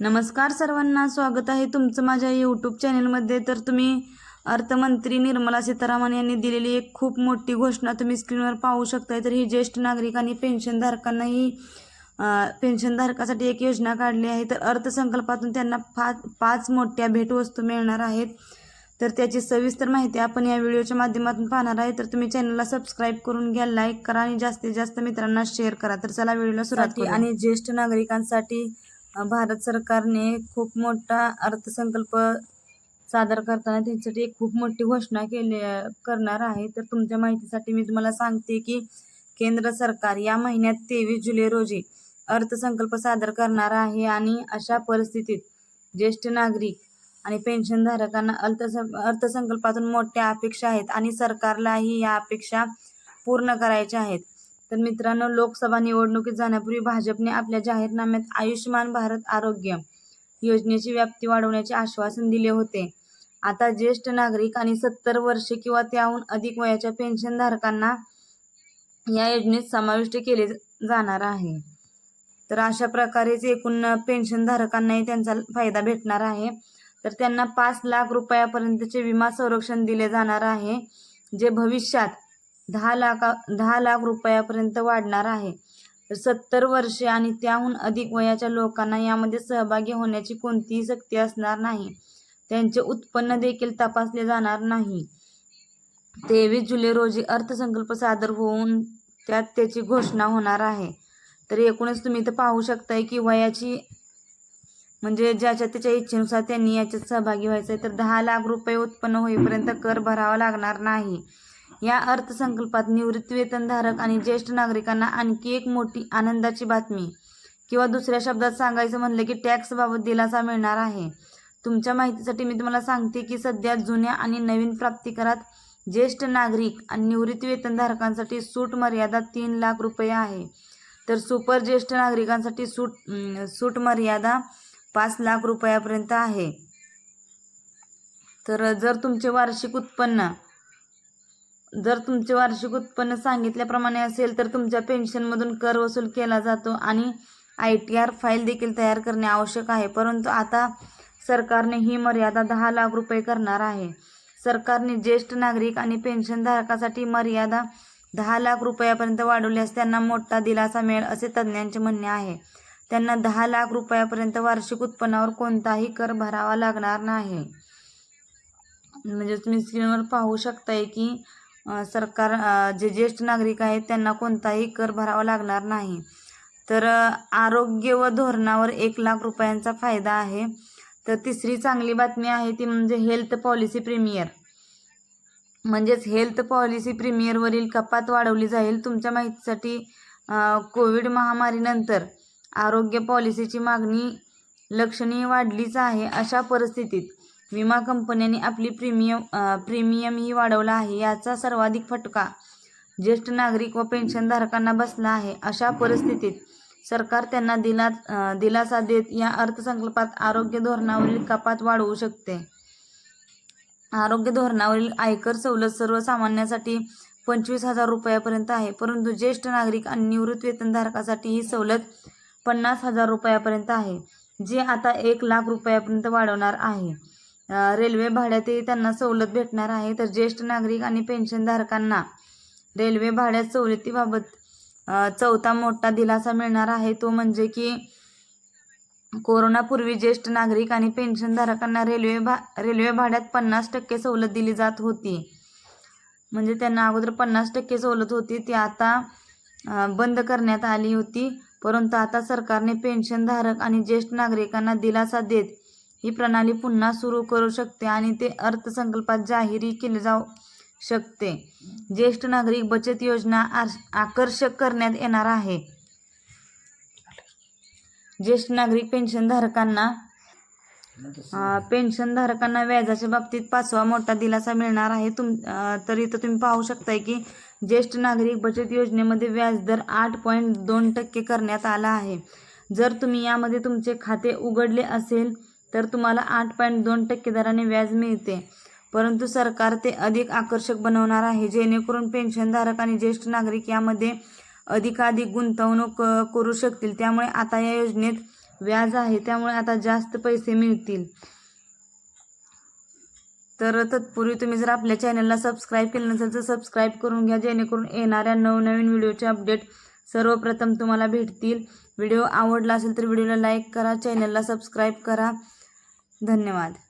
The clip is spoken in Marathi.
नमस्कार सर्वांना स्वागत आहे तुमचं माझ्या यूट्यूब चॅनलमध्ये तर तुम्ही अर्थमंत्री निर्मला सीतारामन यांनी दिलेली एक खूप मोठी घोषणा तुम्ही स्क्रीनवर पाहू शकताय. तर ही ज्येष्ठ नागरिक आणि पेन्शनधारकांनाही पेन्शनधारकासाठी एक योजना काढली आहे. तर अर्थसंकल्पातून त्यांना पाच पाच मोठ्या भेटवस्तू मिळणार आहेत. तर त्याची सविस्तर माहिती आपण या व्हिडिओच्या माध्यमातून पाहणार आहे. तर तुम्ही चॅनलला सबस्क्राईब करून घ्या लाईक करा आणि जास्तीत जास्त मित्रांना शेअर करा. तर चला व्हिडिओला सुरुवात आणि ज्येष्ठ नागरिकांसाठी भारत सरकारने खूप मोठा अर्थसंकल्प सादर करताना त्यांच्यासाठी एक खूप मोठी घोषणा केली करणार आहे. तर तुमच्या माहितीसाठी मी तुम्हाला सांगते की केंद्र सरकार या महिन्यात तेवीस जुलै रोजी अर्थसंकल्प सादर करणार आहे आणि अशा परिस्थितीत ज्येष्ठ नागरिक आणि पेन्शनधारकांना अर्थसं अर्थसंकल्पातून मोठ्या अपेक्षा आहेत आणि सरकारलाही या अपेक्षा पूर्ण करायच्या आहेत. तर मित्रांनो लोकसभा निवडणुकीत जाण्यापूर्वी भाजपने आपल्या जाहीरनाम्यात आयुष्यमान भारत आरोग्य योजनेची व्याप्ती वाढवण्याचे आश्वासन दिले होते. आता ज्येष्ठ नागरिक आणि सत्तर वर्षे किंवा त्याहून अधिक वयाच्या पेन्शनधारकांना या योजनेत समाविष्ट केले जाणार आहे. तर अशा प्रकारेच एकूण पेन्शनधारकांनाही त्यांचा फायदा भेटणार आहे. तर त्यांना पाच लाख रुपयापर्यंतचे विमा संरक्षण दिले जाणार आहे जे भविष्यात दहा लाखा दहा लाख रुपयापर्यंत वाढणार आहे. तर सत्तर वर्षे आणि त्याहून अधिक वयाच्या लोकांना यामध्ये सहभागी होण्याची कोणतीही सक्ती असणार नाही. त्यांचे उत्पन्न देखील तपासले जाणार नाही. तेवीस जुलै रोजी अर्थसंकल्प सादर होऊन त्यात त्याची घोषणा होणार आहे. तर एकूणच तुम्ही इथं पाहू शकताय की वयाची म्हणजे ज्याच्या त्याच्या इच्छेनुसार त्यांनी याच्यात सहभागी व्हायचं आहे तर दहा लाख रुपये उत्पन्न होईपर्यंत कर भरावा लागणार नाही. या अर्थसंकल्पात निवृत्तीवेतनधारक आणि ज्येष्ठ नागरिकांना आणखी एक मोठी आनंदाची बातमी. किंवा दुसऱ्या शब्दात सांगायचं म्हणलं की टॅक्सबाबत दिलासा मिळणार आहे. तुमच्या माहितीसाठी मी तुम्हाला सांगते की सध्या जुन्या आणि नवीन प्राप्तिकरात ज्येष्ठ नागरिक आणि निवृत्तीवेतनधारकांसाठी सूट मर्यादा तीन लाख रुपये आहे. तर सुपर ज्येष्ठ नागरिकांसाठी सूट सूट मर्यादा पाच लाख रुपयापर्यंत आहे. तर जर तुमचे वार्षिक उत्पन्न जर तुमचे वार्षिक उत्पन्न सांगितल्याप्रमाणे असेल तर तुमच्या पेन्शनमधून कर वसूल केला जातो आणि आय टी आर फाईल देखील तयार करणे आवश्यक आहे. परंतु आता सरकारने ही मर्यादा दहा लाख रुपये करणार आहे. सरकारने ज्येष्ठ नागरिक आणि पेन्शनधारकासाठी मर्यादा दहा लाख रुपयापर्यंत वाढवल्यास त्यांना मोठा दिलासा मिळेल असे तज्ज्ञांचे म्हणणे आहे. त्यांना दहा लाख रुपयापर्यंत वार्षिक उत्पन्नावर कोणताही कर भरावा लागणार नाही. म्हणजे तुम्ही स्क्रीनवर पाहू शकताय की सरकार जे ज्येष्ठ नागरिक आहेत त्यांना कोणताही कर भरावा लागणार नाही. तर आरोग्य व धोरणावर एक लाख रुपयांचा फायदा आहे. तर तिसरी चांगली बातमी आहे ती म्हणजे हेल्थ पॉलिसी प्रीमियर म्हणजेच हेल्थ पॉलिसी प्रीमियरवरील कपात वाढवली जाईल तुमच्या माहितीसाठी कोविड महामारीनंतर. आरोग्य पॉलिसीची मागणी लक्षणीय वाढलीच आहे अशा परिस्थितीत. विमा कंपन्यांनी आपली प्रीमियम प्रीमियमही वाढवला आहे. याचा सर्वाधिक फटका ज्येष्ठ नागरिक व पेन्शनधारकांना बसला आहे. अशा परिस्थितीत सरकार त्यांना दिला दिलासा देत या अर्थसंकल्पात आरोग्य धोरणावरील कपात वाढवू शकते. आरोग्य धोरणावरील आयकर सवलत सर्वसामान्यांसाठी पंचवीस हजार रुपयापर्यंत आहे. परंतु ज्येष्ठ नागरिक आणि निवृत्त वेतनधारकासाठी ही सवलत पन्नास हजार रुपयापर्यंत आहे जे आता एक लाख रुपयापर्यंत वाढवणार आहे. रेल्वे भाड्यातही त्यांना सवलत भेटणार आहे. तर ज्येष्ठ नागरिक आणि पेन्शनधारकांना रेल्वे भाड्यात सवलतीबाबत चौथा मोठा दिलासा मिळणार आहे. तो म्हणजे की कोरोनापूर्वी ज्येष्ठ नागरिक आणि पेन्शनधारकांना रेल्वे भा रेल्वे भाड्यात पन्नास टक्के सवलत दिली जात होती. म्हणजे त्यांना अगोदर पन्नास टक्के सवलत होती. ती आता बंद करण्यात आली होती. परंतु आता सरकारने पेन्शनधारक आणि ज्येष्ठ नागरिकांना दिलासा देत ही प्रणाली पुन्हा सुरू करू शकते आणि ते अर्थसंकल्पात जाहीरही केले जाऊ शकते. ज्येष्ठ नागरिक बचत योजना आकर्षक करण्यात येणार आहे. ज्येष्ठ नागरिक पेन्शनधारकांना पेन्शनधारकांना व्याजाच्या बाबतीत पाचवा मोठा दिलासा मिळणार आहे. तुम तर इथं तुम्ही पाहू शकताय की ज्येष्ठ नागरिक बचत योजनेमध्ये व्याजदर आठ पॉईंट दोन टक्के करण्यात आला आहे. जर तुम्ही यामध्ये तुमचे खाते उघडले असेल तर तुम्हाला आठ पॉईंट दोन टक्के दराने व्याज मिळते. परंतु सरकार ते अधिक आकर्षक बनवणार आहे जेणेकरून पेन्शनधारक आणि ज्येष्ठ नागरिक यामध्ये अधिकाधिक गुंतवणूक करू शकतील. त्यामुळे आता या योजनेत व्याज आहे त्यामुळे आता जास्त पैसे मिळतील. तर तत्पूर्वी तुम्ही जर आपल्या चॅनलला सबस्क्राईब केलं नसेल तर सबस्क्राईब करून घ्या जेणेकरून येणाऱ्या नवनवीन व्हिडिओचे अपडेट सर्वप्रथम तुम्हाला भेटतील. व्हिडिओ आवडला असेल तर व्हिडिओला लाईक करा चॅनलला सबस्क्राईब करा. धन्यवाद.